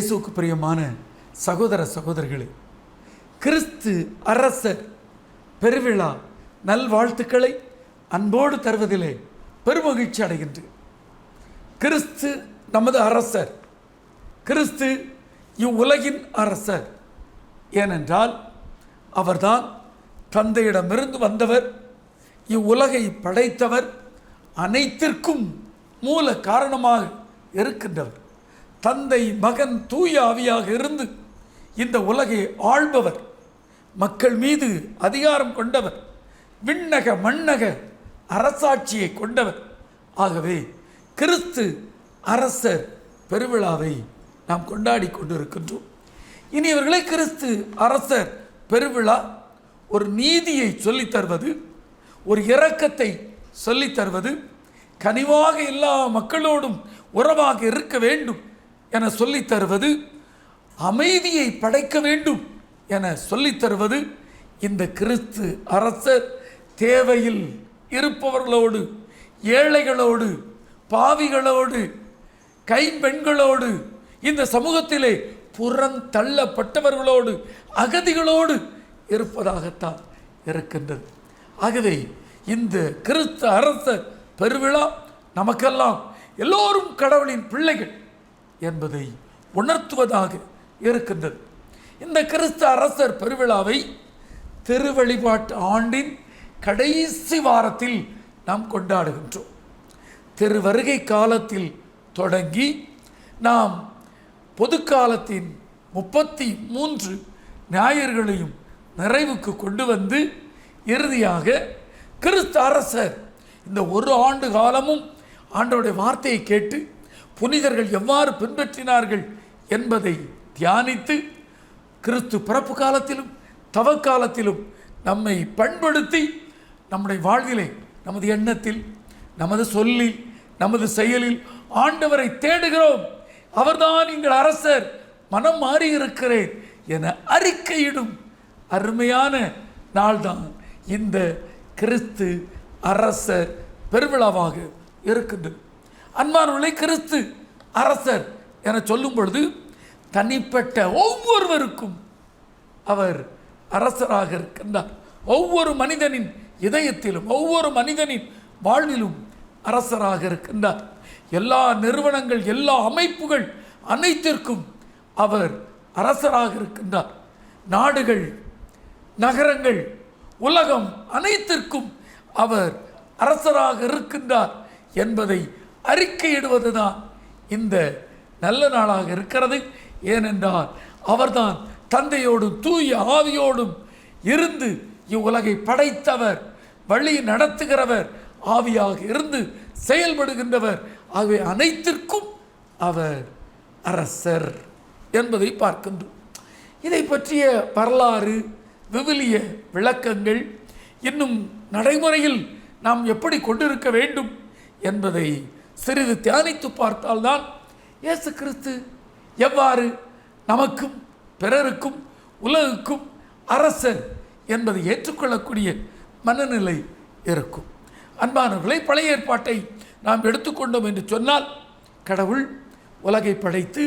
இயேசுக்கு பிரியமான சகோதர சகோதரிகளே கிறிஸ்து அரசர் பெருவிழா நல்வாழ்த்துக்களை அன்போடு தருவதிலே பெருமகிழ்ச்சி அடைகின்ற கிறிஸ்து நமது அரசர் கிறிஸ்து இவ்வுலகின் அரசர். ஏனென்றால் அவர்தான் தந்தையிடமிருந்து வந்தவர் இவ்வுலகை படைத்தவர் அனைத்திற்கும் மூல காரணமாக இருக்கின்றவர். தந்தை மகன் தூய ஆவியாக இருந்து இந்த உலகை ஆள்பவர். மக்கள் மீது அதிகாரம் கொண்டவர். விண்ணக மண்ணக அரசாட்சியை கொண்டவர். ஆகவே கிறிஸ்து அரசர் பெருவிழாவை நாம் கொண்டாடி கொண்டிருக்கின்றோம். இனி இவர்களே கிறிஸ்து அரசர் பெருவிழா ஒரு நீதியை சொல்லித் தருவது ஒரு இரக்கத்தை சொல்லித் தருவது கனிவாக எல்லா மக்களோடும் உறவாக இருக்க வேண்டும் என சொல்லித் தருவது அமைதியை படைக்க வேண்டும் என சொல்லித் தருவது இந்த கிறிஸ்து அரசர் தேவையில் இருப்பவர்களோடு ஏழைகளோடு பாவிகளோடு கைம்பெண்களோடு இந்த சமூகத்திலே புறந்தள்ளப்பட்டவர்களோடு அகதிகளோடு இருப்பதாகத்தான் இருக்கின்றது. ஆகவே இந்த கிறிஸ்து அரச பெருவிழா நமக்கெல்லாம் எல்லோரும் கடவுளின் பிள்ளைகள். என்பதை உணர்த்துவதாக இருக்கின்றது. இந்த கிறிஸ்து அரசர் பெருவிழாவை திருவழிபாட்டு ஆண்டின் கடைசி வாரத்தில் நாம் கொண்டாடுகின்றோம். திருவருகை காலத்தில் தொடங்கி நாம் பொது காலத்தின் முப்பத்தி மூன்று ஞாயிறுகளையும் நிறைவுக்கு கொண்டு வந்து இறுதியாக கிறிஸ்து அரசர் இந்த ஒரு ஆண்டு காலமும் ஆண்டோடைய வார்த்தையை கேட்டு புனிதர்கள் எவ்வாறு பின்பற்றினார்கள் என்பதை தியானித்து கிறிஸ்து பிறப்பு காலத்திலும் தவக்காலத்திலும் நம்மை பண்படுத்தி நம்முடைய வாழ்விலே நமது எண்ணத்தில் நமது சொல்லில் நமது செயலில் ஆண்டவரை தேடுகிறோம். அவர்தான் எங்கள் அரசர். மனம் மாறி இருக்கிறேன் என அறிக்கையிடும் அருமையான நாள்தான் இந்த கிறிஸ்து அரசர் பெருவிழாவாக இருக்கின்றது. அன்பானவர்களை கிறிஸ்து அரசர் என சொல்லும் பொழுது தனிப்பட்ட ஒவ்வொருவருக்கும் அவர் அரசராக இருக்கின்றார். ஒவ்வொரு மனிதனின் இதயத்திலும் ஒவ்வொரு மனிதனின் வாழ்விலும் அரசராக இருக்கின்றார். எல்லா நிறுவனங்கள் எல்லா அமைப்புகள் அனைத்திற்கும் அவர் அரசராக இருக்கின்றார். நாடுகள் நகரங்கள் உலகம் அனைத்திற்கும் அவர் அரசராக இருக்கின்றார் என்பதை அறிக்கையிடுவதுதான் இந்த நல்ல நாளாக இருக்கிறது. ஏனென்றால் அவர்தான் தந்தையோடும் தூய ஆவியோடும் இருந்து இவ்வுலகை படைத்தவர் வழி நடத்துகிறவர் ஆவியாக இருந்து செயல்படுகின்றவர். ஆகவே அனைத்திற்கும் அவர் அரசர் என்பதை பார்க்கின்றோம். இதை பற்றிய வரலாறு விவிலிய விளக்கங்கள் இன்னும் நடைமுறையில் நாம் எப்படி கொண்டிருக்க வேண்டும் என்பதை சிறிது தியானித்து பார்த்தால்தான் இயேசு கிறிஸ்து எவ்வாறு நமக்கும் பிறருக்கும் உலகுக்கும் அரசர் என்பதை ஏற்றுக்கொள்ளக்கூடிய மனநிலை இருக்கும். அன்பானவர்களை பழைய ஏற்பாட்டை நாம் எடுத்துக்கொண்டோம் என்று சொன்னால் கடவுள் உலகை படைத்து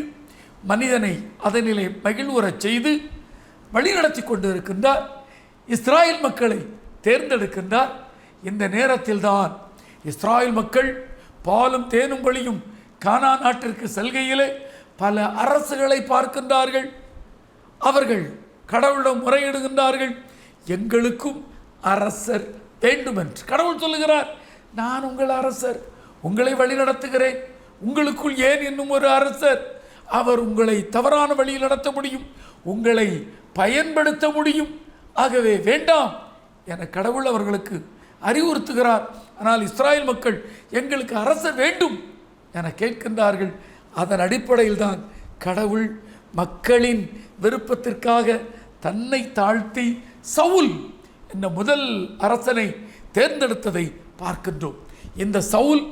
மனிதனை அதனிலே மகிழ்வுறச் செய்து வழிநடத்தி கொண்டிருக்கின்றார். இஸ்ராயல் மக்களை தேர்ந்தெடுக்கின்றார். இந்த நேரத்தில்தான் இஸ்ராயல் மக்கள் பாலும் தேனும் வழியும் கானா நாட்டிற்கு செல்கையிலே பல அரசுகளை பார்க்கின்றார்கள். அவர்கள் கடவுளிடம் முறையிடுகின்றார்கள். எங்களுக்கும் அரசர் வேண்டும் என்று கடவுள் சொல்லுகிறார் நான் உங்கள் அரசர் உங்களை வழிநடத்துகிறேன் உங்களுக்குள் ஏன் இன்னும் ஒரு அரசர்? அவர் உங்களை தவறான வழியில் நடத்த முடியும். உங்களை பயன்படுத்த முடியும். ஆகவே வேண்டாம் என கடவுள் அவர்களுக்கு அறிவுறுத்துகிறார். ஆனால் இஸ்ராயல் மக்கள் எங்களுக்கு அரச வேண்டும் என கேட்கின்றார்கள். அதன் அடிப்படையில் தான் கடவுள் மக்களின் விருப்பத்திற்காக தன்னை தாழ்த்தி சவுல் என்ற முதல் அரசனை தேர்ந்தெடுத்ததை பார்க்கின்றோம். இந்த சவுல்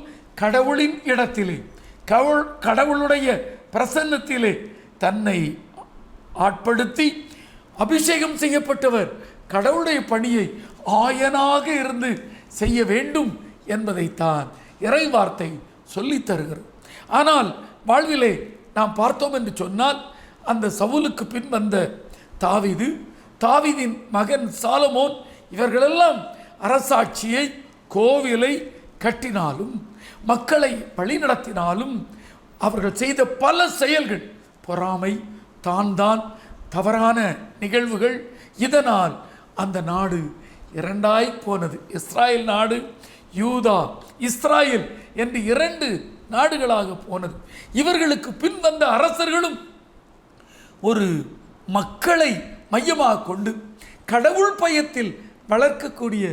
கடவுளின் இடத்திலே கடவுள் கடவுளுடைய பிரசன்னத்திலே தன்னை ஆட்படுத்தி அபிஷேகம் செய்யப்பட்டவர். கடவுளுடைய பணியை ஆயனாக இருந்து செய்ய வேண்டும் என்பதைத்தான் இறை வார்த்தை சொல்லித் தருகிறது. ஆனால் வாழ்விலே நாம் பார்த்தோம் என்று சொன்னால் அந்த சவுலுக்கு பின் வந்த தாவிது தாவிதின் மகன் சாலமோன் இவர்களெல்லாம் அரசாட்சியை கோவிலை கட்டினாலும் மக்களை வழிநடத்தினாலும் அவர்கள் செய்த பல செயல்கள் பொறாமை தான் தான் தவறான நிகழ்வுகள். இதனால் அந்த நாடு இரண்டாய் போனது. இஸ்ராயல் நாடு யூதா இஸ்ராயல் என்று இரண்டு நாடுகளாக போனது. இவர்களுக்கு பின் வந்த அரசர்களும் ஒரு மக்களை மையமாக கொண்டு கடவுள் பயத்தில் வளர்க்கக்கூடிய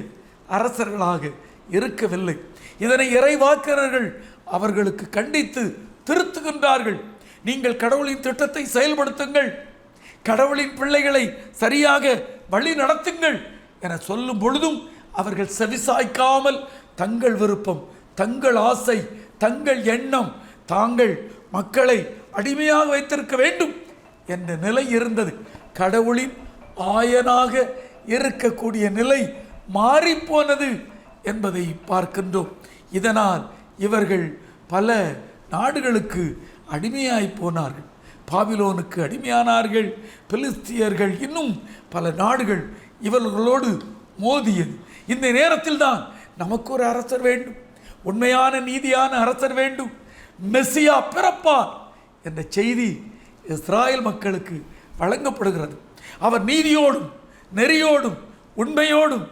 அரசர்களாக இருக்கவில்லை. இதனை இறைவாக்கிறர்கள் அவர்களுக்கு கண்டித்து திருத்துகின்றார்கள். நீங்கள் கடவுளின் திட்டத்தை செயல்படுத்துங்கள். கடவுளின் பிள்ளைகளை சரியாக வழி நடத்துங்கள். என சொல்லும் பொழுதும் அவர்கள் செவிசாய்க்காமல் தங்கள் விருப்பம் தங்கள் ஆசை தங்கள் எண்ணம் தாங்கள் மக்களை அடிமையாக வைத்திருக்க வேண்டும் என்ற நிலை இருந்தது. கடவுளின் ஆயனாக இருக்கக்கூடிய நிலை மாறிப்போனது என்பதை பார்க்கின்றோம். இதனால் இவர்கள் பல நாடுகளுக்கு அடிமையாய் போனார்கள். பாபிலோனுக்கு அடிமையானார்கள். பெலிஸ்தியர்கள் இன்னும் பல நாடுகள் இவர்களோடு மோதியது. இந்த நேரத்தில் தான் நமக்கு ஒரு அரசர் வேண்டும். உண்மையான நீதியான அரசர் வேண்டும். மெஸ்ஸியா பிறப்பார் என்ற செய்தி இஸ்ராயல் மக்களுக்கு வழங்கப்படுகிறது. அவர் நீதியோடும் நெறியோடும் உண்மையோடும்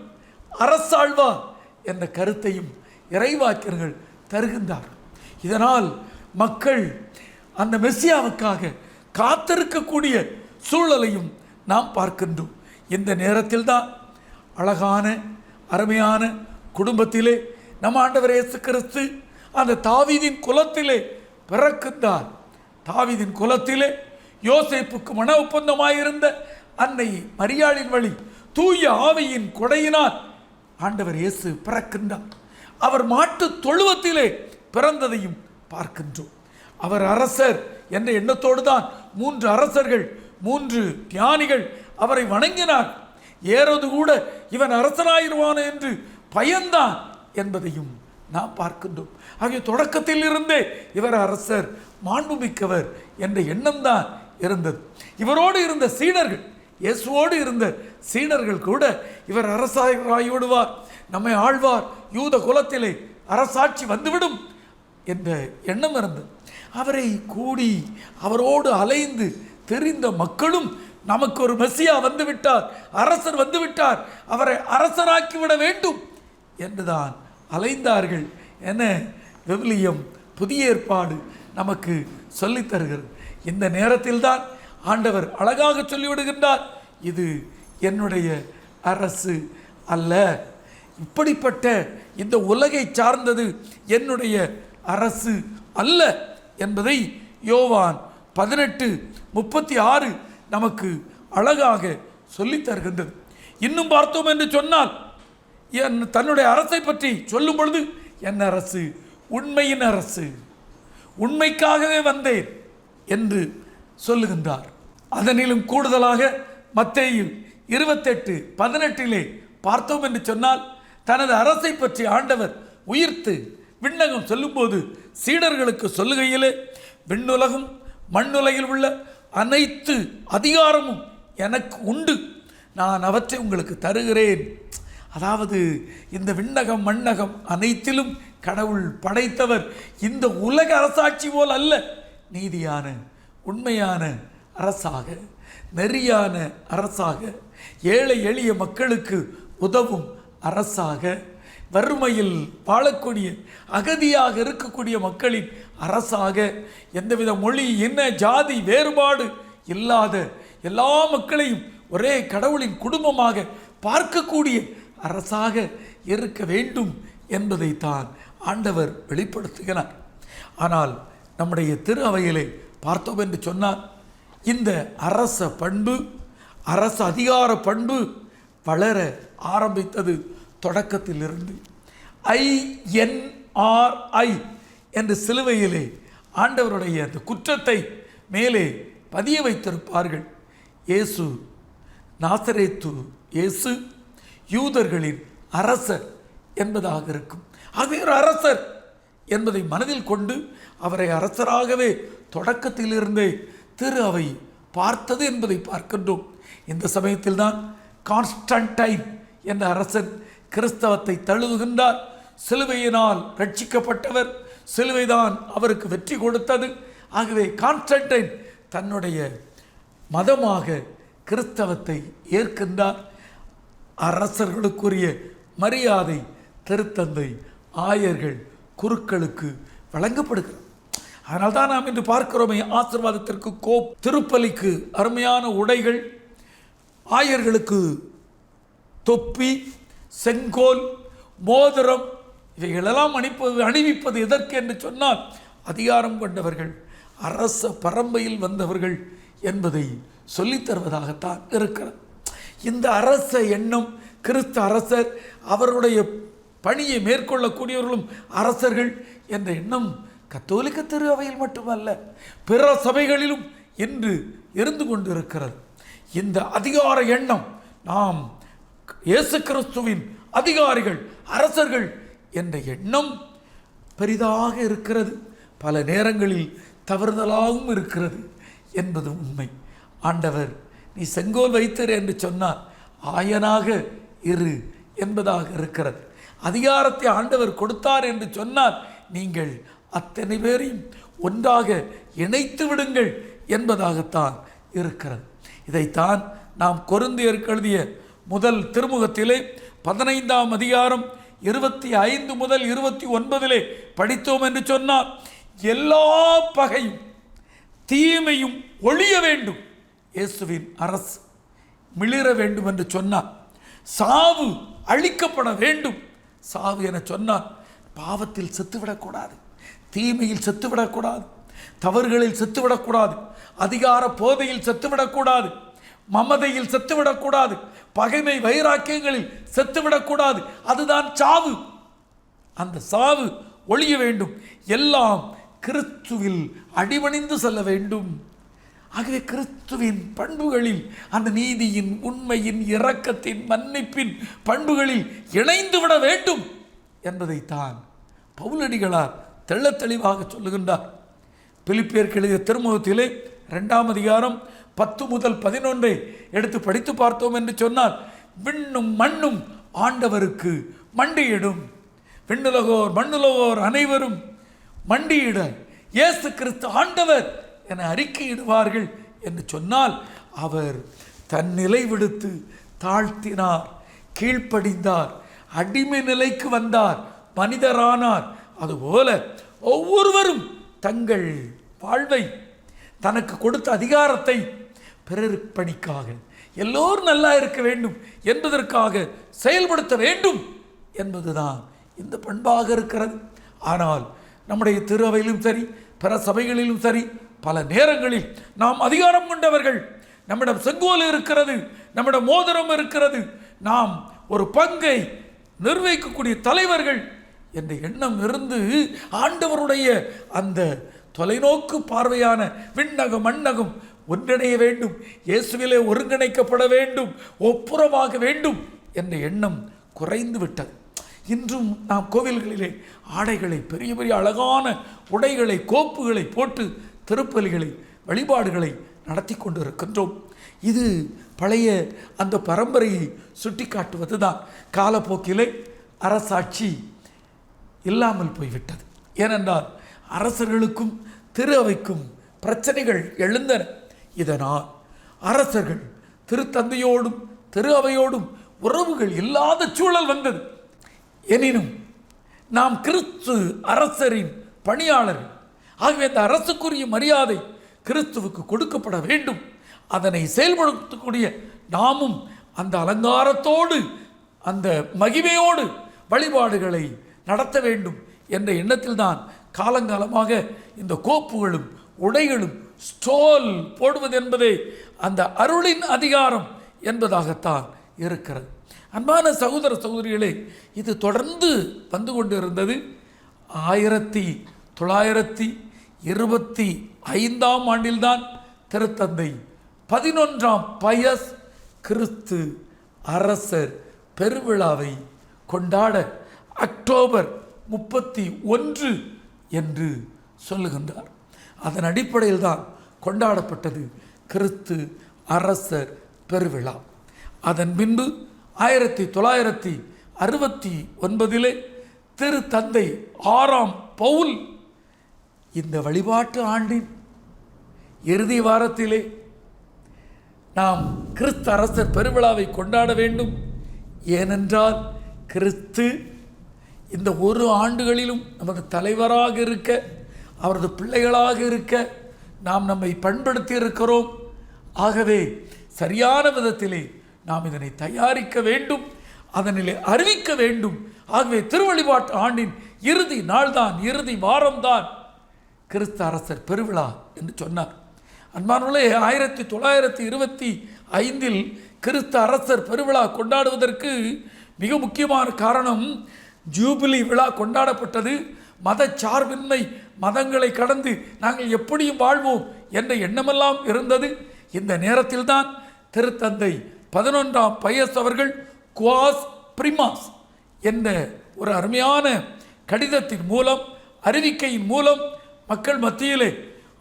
அரசாழ்வார் என்ற கருத்தையும் இறைவாக்கியர்கள் தருகின்றார். இதனால் மக்கள் அந்த மெஸ்ஸியாவுக்காக காத்திருக்கக்கூடிய சூழலையும் நாம் பார்க்கின்றோம். இந்த நேரத்தில் தான் அழகான அருமையான குடும்பத்திலே நம்ம ஆண்டவர் இயேசு கிறிஸ்து அந்த தாவீதின் குலத்திலே பிறக்குந்தார் தாவீதின் குலத்திலே யோசேப்புக்கு மன ஒப்பந்தமாயிருந்த அன்னை மரியாளின் வழி தூய ஆவியின் கொடையினால் ஆண்டவர் இயேசு பிறக்கின்றார். அவர் மாட்டுத் தொழுவத்திலே பிறந்ததையும் பார்க்கின்றோம். அவர் அரசர் என்ற எண்ணத்தோடு தான் மூன்று அரசர்கள் மூன்று தியானிகள் அவரை வணங்கினார் ஏறது கூட இவன் அரசனாயிருவான் என்று பயந்தான் என்பதையும் நாம் பார்க்கின்றோம். ஆகிய தொடக்கத்தில் இருந்தே இவர் அரசர் மாண்புமிக்கவர் என்ற எண்ணம்தான் இருந்தது. இவரோடு இருந்த சீடர்கள் இயேசுவோடு இருந்த சீடர்கள் கூட இவர் அரசாகிவிடுவார் நம்மை ஆழ்வார் யூத குலத்திலே அரசாட்சி வந்துவிடும் என்ற எண்ணம் இருந்தது. அவரை கூடி அவரோடு அலைந்து தெரிந்த மக்களும் நமக்கு ஒரு மெஸ்ஸியா வந்து விட்டார் அரசர் வந்து விட்டார் அவரை அரசராக்கிவிட வேண்டும் என்றுதான் அலைந்தார்கள். என விவிலியம் புதிய ஏற்பாடு நமக்கு சொல்லித்தருகிறது இந்த நேரத்தில்தான் ஆண்டவர் அழகாக சொல்லிவிடுகின்றார். இது என்னுடைய அரசு அல்ல. இப்படிப்பட்ட இந்த உலகை சார்ந்தது என்னுடைய அரசு அல்ல என்பதை யோவான் பதினெட்டு முப்பத்தி ஆறு நமக்கு அழகாக சொல்லித் தருகின்றது. இன்னும் பார்த்தோம் என்று சொன்னால் என் தன்னுடைய அரசை பற்றி சொல்லும் பொழுது என் அரசு உண்மையின் அரசு உண்மைக்காகவே வந்தேன் என்று சொல்லுகின்றார். அதனிலும் கூடுதலாக மத்தேயில் இருபத்தெட்டு பதினெட்டிலே பார்த்தோம் என்று சொன்னால் தனது அரசை பற்றி ஆண்டவர் உயிர்த்து விண்ணகம் சொல்லும்போது சீடர்களுக்கு சொல்லுகையிலே விண்ணுலகம் மண்ணுலகில் உள்ள அனைத்து அதிகாரமும் எனக்கு உண்டு. நான் அவற்றை உங்களுக்கு தருகிறேன். அதாவது இந்த விண்ணகம் மண்ணகம் அனைத்திலும் கடவுள் படைத்தவர் இந்த உலக அரசாட்சி போல் அல்ல. நீதியான உண்மையான அரசாக நெறியான அரசாக ஏழை எளிய மக்களுக்கு உதவும் அரசாக வறுமையில் வாழக்கூடிய அகதியாக இருக்கக்கூடிய மக்களின் அரசாக எந்தவித மொழி இன ஜாதி வேறுபாடு இல்லாத எல்லா மக்களையும் ஒரே கடவுளின் குடும்பமாக பார்க்கக்கூடிய அரசாக இருக்க வேண்டும் என்பதைத்தான் ஆண்டவர் வெளிப்படுத்துகிறார். ஆனால் நம்முடைய திரு அவையிலே பார்த்தோம் என்று சொன்னார் இந்த அரச பண்பு அரச அதிகார பண்பு வளர ஆரம்பித்தது தொடக்கத்திலிருந்து ஐஎன்ஆர்ஐ என்று சிலுவையிலே ஆண்டவருடைய அந்த குற்றத்தை மேலே பதிய வைத்திருப்பார்கள். இயேசு நாசரேத்து இயேசு யூதர்களின் அரசர் என்பதாக இருக்கும். ஆகவே ஒரு அரசர் என்பதை மனதில் கொண்டு அவரை அரசராகவே தொடக்கத்திலிருந்தே திரு அவை பார்த்தது என்பதை பார்க்கின்றோம். இந்த சமயத்தில்தான் கான்ஸ்டன்டைன் என்ற அரசன் கிறிஸ்தவத்தை தழுவுகின்றார். சிலுவையினால் ரட்சிக்கப்பட்டவர். சிலுவைதான் அவருக்கு வெற்றி கொடுத்தது. ஆகவே கான்ஸ்டன்டைன் தன்னுடைய மதமாக கிறிஸ்தவத்தை ஏற்கின்றார். அரசர்களுக்குரிய மரியாதை திருத்தந்தை ஆயர்கள் குருக்களுக்கு வழங்கப்படுகிறது. அதனால் தான் நாம் இன்று பார்க்கிறோமே ஆசிர்வாதத்திற்கு கோப் திருப்பலிக்கு அருமையான உடைகள் ஆயர்களுக்கு தொப்பி செங்கோல் மோதிரம் இவைகளெல்லாம் அணிப்பது அணிவிப்பது எதற்கு என்று சொன்னால் அதிகாரம் கொண்டவர்கள் அரச பரம்பையில் வந்தவர்கள் என்பதை சொல்லித் தருவதாகத்தான் இருக்கிறது. இந்த அரச எண்ணம் கிறிஸ்து அரசர் அவருடைய பணியை மேற்கொள்ளக்கூடியவர்களும் அரசர்கள் என்ற எண்ணம் கத்தோலிக்க திரு அவையில் மட்டுமல்ல பிற சபைகளிலும் இன்று இருந்து கொண்டிருக்கிறது. இந்த அதிகார எண்ணம் நாம் இயேசு கிறிஸ்துவின் அதிகாரிகள் அரசர்கள் என்ற எண்ணம் பெரிதாக இருக்கிறது. பல நேரங்களில் தவறுதலாகவும் இருக்கிறது என்பது உண்மை. ஆண்டவர் நீ செங்கோல் வைத்தர் என்று சொன்னார் ஆயனாக இரு என்பதாக இருக்கிறது. அதிகாரத்தை ஆண்டவர் கொடுத்தார் என்று சொன்னார் நீங்கள் அத்தனை பேரையும் ஒன்றாக இணைத்து விடுங்கள் என்பதாகத்தான் இருக்கிறது. இதைத்தான் நாம் கொருந்தியருக்கு எழுதிய முதல் திருமுகத்திலே பதினைந்தாம் அதிகாரம் இருபத்தி ஐந்து முதல் இருபத்தி ஒன்பதிலே படித்தோம் என்று சொன்னால் எல்லா பகையும் தீமையும் ஒழிய வேண்டும். இயேசுவின் அரசு மிளிர வேண்டும் என்று சொன்னார். சாவு அழிக்கப்பட வேண்டும். சாவு என சொன்னார். பாவத்தில் செத்துவிடக்கூடாது. தீமையில் செத்துவிடக்கூடாது. தவறுகளில் செத்துவிடக்கூடாது. அதிகார போதையில் செத்துவிடக்கூடாது. மமதையில் செத்துவிடக்கூடாது. பகைமை வைராக்கியங்களில் செத்துவிடக்கூடாது. அதுதான் சாவு. அந்த சாவு ஒழிய வேண்டும். எல்லாம் கிறிஸ்துவில் அடிபணிந்து செல்ல வேண்டும். ஆகவே கிறிஸ்துவின் பண்புகளில் அந்த நீதியின் உண்மையின் இரக்கத்தின் மன்னிப்பின் பண்புகளில் இணைந்து விட வேண்டும் என்பதைத்தான் பவுலடிகளார் தெள்ள தெளிவாக சொல்லுகின்றார். பிலிப்பேர் எழுதிய திருமுகத்திலே ரெண்டாம் அதிகாரம் பத்து முதல் பதினொன்றை எடுத்து படித்து பார்த்தோம் என்று சொன்னால் விண்ணும் மண்ணும் ஆண்டவருக்கு மண்டியிடும். விண்ணுலகோர் மண்ணுலகோர் அனைவரும் மண்டியிட இயேசு கிறிஸ்து ஆண்டவர் என அறிக்கையிடுவார்கள் என்று சொன்னால் அவர் தன் நிலை விடுத்து தாழ்த்தினார் கீழ்ப்படிந்தார் அடிமை நிலைக்கு வந்தார் மனிதரானார். அதுபோல ஒவ்வொருவரும் தங்கள் வாழ்வை தனக்கு கொடுத்த அதிகாரத்தை பிறருப்பணிக்காக எல்லோரும் நல்லா இருக்க வேண்டும் என்பதற்காக செயல்படுத்த வேண்டும் என்பதுதான் இந்த பண்பாக இருக்கிறது. ஆனால் நம்முடைய திரு அவையிலும் சரி பிற சபைகளிலும் சரி பல நேரங்களில் நாம் அதிகாரம் கொண்டவர்கள் நம்மிடம் செங்கோல் இருக்கிறது நம்மிடம் மோதிரம் இருக்கிறது நாம் ஒரு பங்கை நிர்வகிக்கக்கூடிய தலைவர்கள் என்ற எண்ணம் இருந்து ஆண்டவருடைய அந்த தொலைநோக்கு பார்வையான விண்ணகம் மண்ணகம் ஒன்றிணைய வேண்டும் இயேசுவிலே ஒருங்கிணைக்கப்பட வேண்டும் ஒப்புரமாக வேண்டும் என்ற எண்ணம் குறைந்து விட்டது. இன்றும் நாம் கோவில்களிலே ஆடைகளை பெரிய பெரிய அழகான உடைகளை கோப்புகளை போட்டு திருப்பலிகளை வழிபாடுகளை நடத்தி கொண்டு இருக்கின்றோம் இது பழைய அந்த பரம்பரையை சுட்டி காட்டுவது தான் காலப்போக்கிலே அரசாட்சி இல்லாமல் போய்விட்டது. ஏனென்றால் அரசர்களுக்கும் திரு அவைக்கும் பிரச்சனைகள் எழுந்தன. இதனால் அரசர்கள் திருத்தந்தையோடும் திரு அவையோடும் உறவுகள் இல்லாத சூழல் வந்தது. எனினும் நாம் கிறிஸ்து அரசரின் பணியாளர்கள் ஆகவே அந்த அரசுக்குரிய மரியாதை கிறிஸ்துவுக்கு கொடுக்கப்பட வேண்டும். அதனை செயல்படுத்தக்கூடிய நாமும் அந்த அலங்காரத்தோடு அந்த மகிமையோடு வழிபாடுகளை நடத்த வேண்டும் என்ற எண்ணத்தில்தான் காலங்காலமாக இந்த கோப்புகளும் உடைகளும் ஸ்டோல் போடுவது என்பதே அந்த அருளின் அதிகாரம் என்பதாகத்தான் இருக்கிறது. அன்பான சகோதர சகோதரிகளே இது தொடர்ந்து வந்து கொண்டிருந்தது ஆயிரத்தி தொள்ளாயிரத்தி இருபத்தி ஐந்தாம் ஆண்டில்தான். திருத்தந்தை பதினொன்றாம் பயஸ் கிறிஸ்து அரசர் பெருவிழாவை கொண்டாட அக்டோபர் முப்பத்தி ஒன்று என்று சொல்லுகின்றார். அதன் அடிப்படையில் தான் கொண்டாடப்பட்டது கிறிஸ்து அரசர் பெருவிழா. அதன் பின்பு ஆயிரத்தி தொள்ளாயிரத்தி அறுபத்தி ஒன்பதிலே திரு தந்தை ஆறாம் பவுல் இந்த வழிபாட்டு ஆண்டின் இறுதி வாரத்திலே நாம் கிறிஸ்து அரசர் பெருவிழாவை கொண்டாட வேண்டும். ஏனென்றால் கிறிஸ்து இந்த ஒரு ஆண்டுகளிலும் நமது தலைவராக இருக்க அவரது பிள்ளைகளாக இருக்க நாம் நம்மை பண்படுத்தி இருக்கிறோம் ஆகவே சரியான விதத்திலே நாம் இதனை தயாரிக்க வேண்டும் அதனிலே அறிவிக்க வேண்டும். ஆகவே திருவழிபாட்டு ஆண்டின் இறுதி நாள்தான் இறுதி வாரம்தான் கிறிஸ்த அரசர் பெருவிழா என்று சொன்னார். அன்பானுள்ளே ஆயிரத்தி தொள்ளாயிரத்தி இருபத்தி ஐந்தில் கிறிஸ்த அரசர் பெருவிழா கொண்டாடுவதற்கு மிக முக்கியமான காரணம் ஜூபிலி விழா கொண்டாடப்பட்டது. மத சார்பின்மை மதங்களை கடந்து நாங்கள் எப்படியும் வாழ்வோம் என்ற எண்ணமெல்லாம் இருந்தது. இந்த நேரத்தில்தான் திருத்தந்தை பதினொன்றாம் பயஸ் அவர்கள் குவாஸ் பிரிமாஸ் என்ற ஒரு அருமையான கடிதத்தின் மூலம் அறிவிக்கையின் மூலம் மக்கள் மத்தியிலே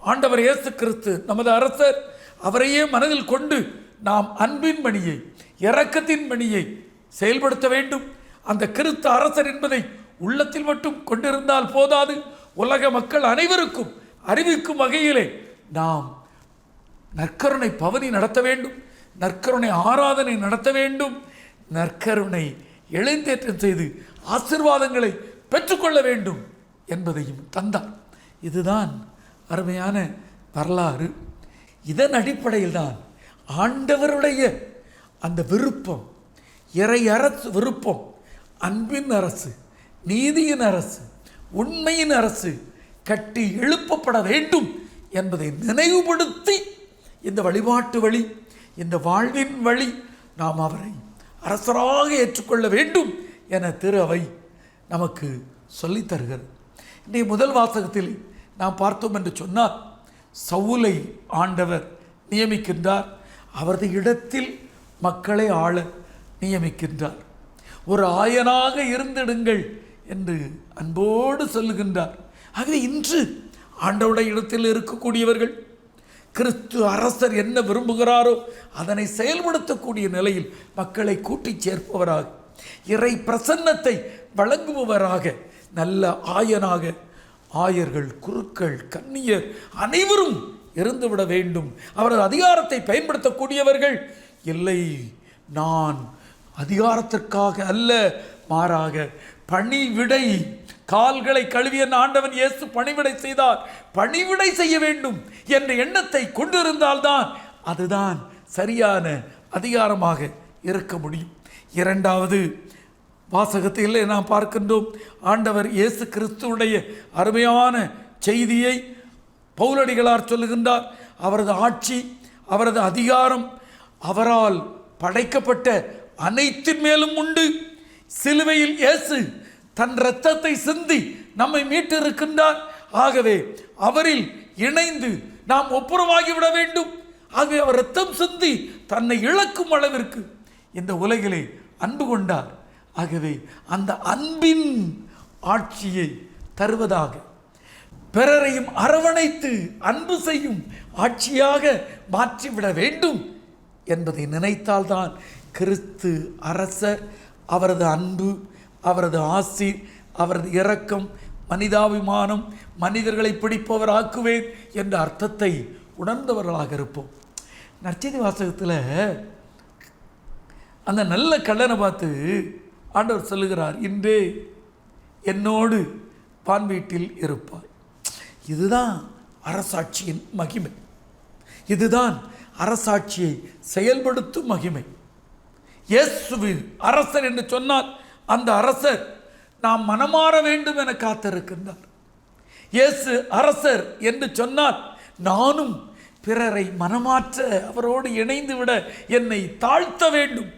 ஆண்டவர் இயேசு கிறிஸ்து நமது அரசர் அவரையே மனதில் கொண்டு நாம் அன்பின் மணியை இரக்கத்தின் மணியை செயல்படுத்த வேண்டும். அந்த கிறிஸ்து அரசர் என்பதை உள்ளத்தில் மட்டும் கொண்டிருந்தால் போதாது. உலக மக்கள் அனைவருக்கும் அறிவிக்கும் வகையிலே நாம் நற்கருணை பவனி நடத்த வேண்டும். நற்கருணை ஆராதனை நடத்த வேண்டும். நற்கருணை எழுந்தேற்றம் செய்து ஆசிர்வாதங்களை பெற்றுக்கொள்ள வேண்டும் என்பதையும் தந்தார். இதுதான் அருமையான வரலாறு. இதன் அடிப்படையில் தான் ஆண்டவருடைய அந்த விருப்பம் இறை அரசு விருப்பம் அன்பின் அரசு நீதியின் அரசு உண்மையின் அரசு கட்டி எழுப்பப்பட வேண்டும் என்பதை நினைவுபடுத்தி இந்த வழிபாட்டு வழி இந்த வாழ்வின் வழி நாம் அவரை அரசராக ஏற்றுக்கொள்ள வேண்டும் என திரு அவை நமக்கு சொல்லித்தருகிறது இன்றைய முதல் வாசகத்தில் நாம் பார்த்தோம் என்று சொன்னால் சவுலை ஆண்டவர் நியமிக்கின்றார். அவரது இடத்தில் மக்களை ஆள நியமிக்கின்றார். ஒரு ஆயனாக இருந்திடுங்கள் என்று அன்போடு சொல்லுகின்றார். ஆகவே இன்று ஆண்டவுடைய இடத்தில் இருக்கக்கூடியவர்கள் கிறிஸ்து அரசர் என்ன விரும்புகிறாரோ அதனை செயல்படுத்தக்கூடிய நிலையில் மக்களை கூட்டிச் சேர்ப்பவராக இறை பிரசன்னத்தை வழங்குபவராக நல்ல ஆயனாக ஆயர்கள் குருக்கள் கன்னியர் அனைவரும் இருந்துவிட வேண்டும். அவரது அதிகாரத்தை பயன்படுத்தக்கூடியவர்கள் இல்லை. நான் அதிகாரத்திற்காக அல்ல மாறாக பணிவிடை. கால்களை கழுவிய ஆண்டவன் இயேசு பணிவிடை செய்தார். பணிவிடை செய்ய வேண்டும் என்ற எண்ணத்தை கொண்டிருந்தால்தான் அதுதான் சரியான அதிகாரமாக இருக்க முடியும். இரண்டாவது வாசகத்தில் நாம் பார்க்கின்றோம் ஆண்டவர் இயேசு கிறிஸ்துவுடைய அருமையான செய்தியை பௌலடிகளார் சொல்லுகின்றார். அவரது ஆட்சி அவரது அதிகாரம் அவரால் படைக்கப்பட்ட அனைத்தின் மேலும் உண்டு. சிலுவையில் இயேசு தன் இரத்தத்தை சிந்தி நம்மை மீட்டிருக்கின்றார். ஆகவே அவரில் இணைந்து நாம் ஒப்புரவாகி விட வேண்டும். ஆகவே அவர் ரத்தம் சிந்தி தன்னை இழக்கும் அளவிற்கு இந்த உலகிலே அன்பு கொண்டார். ஆகவே அந்த அன்பின் ஆட்சியை தருவதாக பிறரையும் அரவணைத்து அன்பு செய்யும் ஆட்சியாக மாற்றிவிட வேண்டும் என்பதை நினைத்தால்தான் கிறிஸ்து அரசர் அவரது அன்பு அவரது ஆசி அவரது இரக்கம் மனிதாபிமானம் மனிதர்களை பிடிப்பவராக்குவேன் என்ற அர்த்தத்தை உணர்ந்தவர்களாக இருப்போம். நற்செய்தி வாசகத்தில் அந்த நல்ல கல்லனை பார்த்து ஆண்டவர் சொல்லுகிறார் இன்றே என்னோடு பான் வீட்டில் இருப்பாய். இதுதான் அரசாட்சியின் மகிமை. இதுதான் அரசாட்சியை செயல்படுத்தும் மகிமை. இயேசுவின் அரசர் என்று சொன்னால் அந்த அரசர் நாம் மனமாற வேண்டும் என காத்திருக்கின்றார். இயேசு அரசர் என்று சொன்னால் நானும் பிறரை மனமாற்ற அவரோடு இணைந்து விட என்னை தாழ்த்த வேண்டும்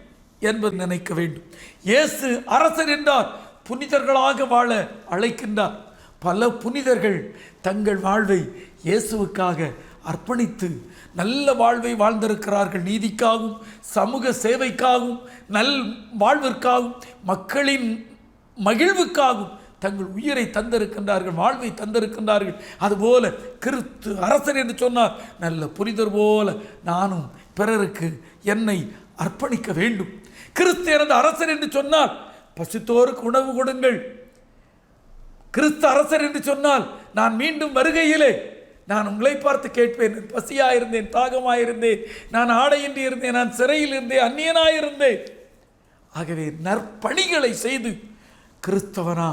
என்பது நினைக்க வேண்டும். இயேசு அரசர் என்றார் புனிதர்களாக வாழ அழைக்கின்றார். பல புனிதர்கள் தங்கள் வாழ்வை இயேசுவுக்காக அர்ப்பணித்து நல்ல வாழ்வை வாழ்ந்திருக்கிறார்கள். நீதிக்காகவும் சமூக சேவைக்காகவும் நல் வாழ்விற்காகவும் மக்களின் மகிழ்வுக்காகவும் தங்கள் உயிரை தந்திருக்கின்றார்கள் வாழ்வை தந்திருக்கின்றார்கள். அதுபோல கிறிஸ்து அரசர் என்று சொன்னார் நல்ல புரிதர் போல நானும் பிறருக்கு என்னை அர்ப்பணிக்க வேண்டும். கிறிஸ்து எனது அரசர் என்று சொன்னால் பசித்தோருக்கு உணவு கொடுங்கள். கிறிஸ்து அரசர் என்று சொன்னால் நான் மீண்டும் வருகையிலே நான் உங்களை பார்த்து கேட்பேன். பசியாக இருந்தேன் தாகமாக இருந்தேன் நான் ஆடையின்றி இருந்தேன் நான் சிறையில் இருந்தேன் அந்நியனாக இருந்தேன் ஆகவே நற்பணிகளை செய்து கிறிஸ்தவனா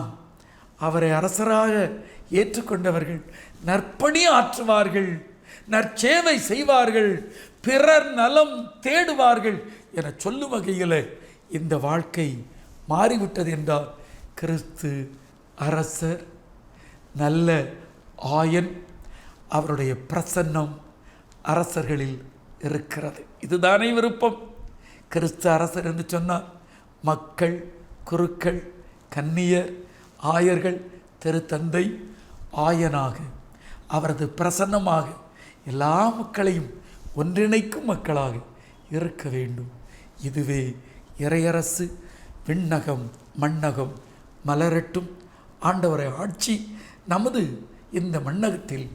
அவரை அரசராக ஏற்றுக்கொண்டவர்கள் நற்பணி ஆற்றுவார்கள் நற்சேவை செய்வார்கள் பிறர் நலம் தேடுவார்கள் என சொல்லும் வகையில் இந்த வாழ்க்கை மாறிவிட்டது என்றால் கிறிஸ்து அரசர் நல்ல ஆயன் அவருடைய பிரசன்னம் அரசர்களில் இருக்கிறது. இதுதானே விருப்பம். கிறிஸ்து அரசர் என்று சொன்னால் மக்கள் குருக்கள் கன்னியர் ஆயர்கள் திருத்தந்தை ஆயனாக அவரது பிரசன்னமாக எல்லா மக்களையும் ஒன்றிணைக்கும் மக்களாக இருக்க வேண்டும். இதுவே இறையரசு விண்ணகம் மண்ணகம் மலரட்டும் ஆண்டவரை ஆட்சி நமது இந்த மண்ணகத்தில்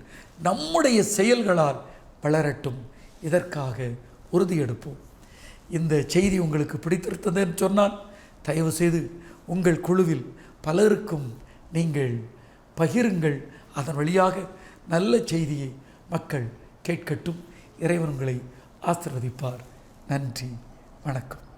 நம்முடைய செயல்களால் வளரட்டும் இதற்காக உறுதியெடுப்போம். இந்த செய்தி உங்களுக்கு பிடித்திருந்ததுன்னு சொன்னால் தயவு செய்து உங்கள் குழுவில் பலருக்கும் நீங்கள் பகிருங்கள். அதன் வழியாக நல்ல செய்தியை மக்கள் கேட்கட்டும். இறைவன் உங்களை ஆசிர்வதிப்பார். நன்றி வணக்கம்.